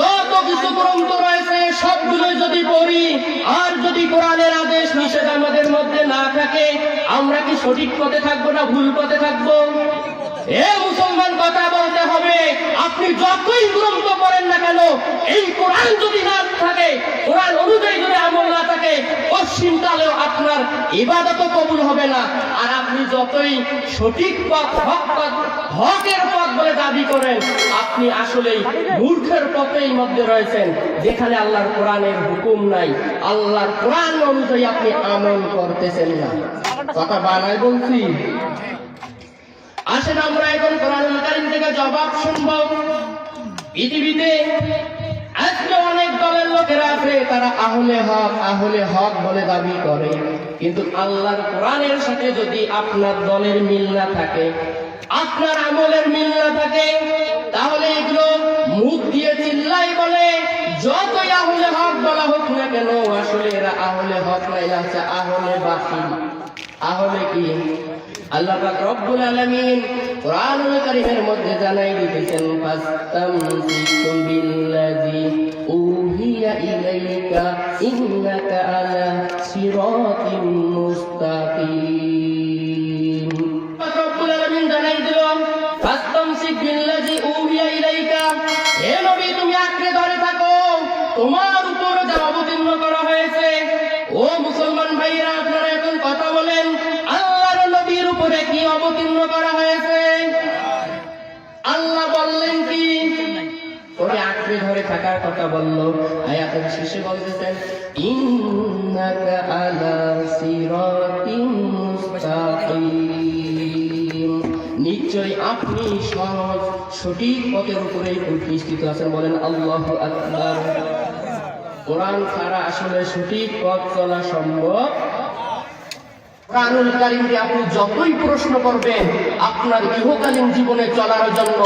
যত কিছু গ্রন্থ রয়েছে, সবগুলোই যদি পড়ি, আর যদি কোরআনের আদেশ নিষেধ আমাদের মধ্যে না থাকে, আমরা কি সঠিক পথে থাকব না ভুল পথে থাকব? এ মুসলমান, কথা বলতে হবে। আপনি যতই গ্রন্থ কেন এই কোরআন যদি না থাকে, কোরআন অনুযায়ী যদি আমল না থাকে পশ্চিমকালেও আপনার ইবাদত কবুল হবে না। আর আপনি যতই সঠিক পথ, হক পথ, হকের পথ বলে দাবি করেন, আপনি আসলেই মূর্খের পথেই মধ্যে রয়েছেন, যেখানে আল্লাহর কোরআনের হুকুম নাই। আল্লাহর কোরআন অনুযায়ী আপনি আমল করতেছেন না। কথা বানাই বলছি। আসেন আমরা এখন কোরআনুল কারীম থেকে জবাব শুনব। পৃথিবীতে আজকে অনেক দলের লোকেরা আছে, তারা আহলে হক আহলে হক বলে দাবি করে। কিন্তু আল্লাহর কোরআনের সাথে যদি আপনার দলের মিল না থাকে, আপনার আমলের মিল না থাকে, তাহলে এগুলো মুখ দিয়ে চিল্লাই বলে, যতই আহলে হক বলা হোক না কেন, আসলে এরা আহলে হক নাই হচ্ছে আহলে বাকি আহলে কি? আল্লাহ পাক রব্বুল আলামিন কোরআনুল কারীমের মধ্যে জানাই বিল্লাযী উহিয়া ইলাইকা, ইন্নাকা আলা সিরাতিন মুস্তাকিম। আলামিন জানাই ইলাইকা তুমি তোমার উপর যা অবতীর্ণ করা হয়েছে। ও মুসলমান ভাইরা আপনারা এখন কথা বলেন আল্লাহর নবীর কি অবতীর্ণ করা হয়েছে? আল্লাহ বললেন কি? ওরে আঁকড়ে ধরে থাকার কথা বলল। আয়াতের শেষে বলতেছেন নিশ্চয় আপনি সহজ, সঠিক পথের উপরেই প্রতিষ্ঠিত আছেন বলেন আল্লাহ আকবার। কোরআন ছাড়া আসলে সঠিক পথ চলা সম্ভব কোরআনুল কারিমকে আপনি যতই প্রশ্ন করবেন আপনার গৃহকালীন জীবনে চলার জন্য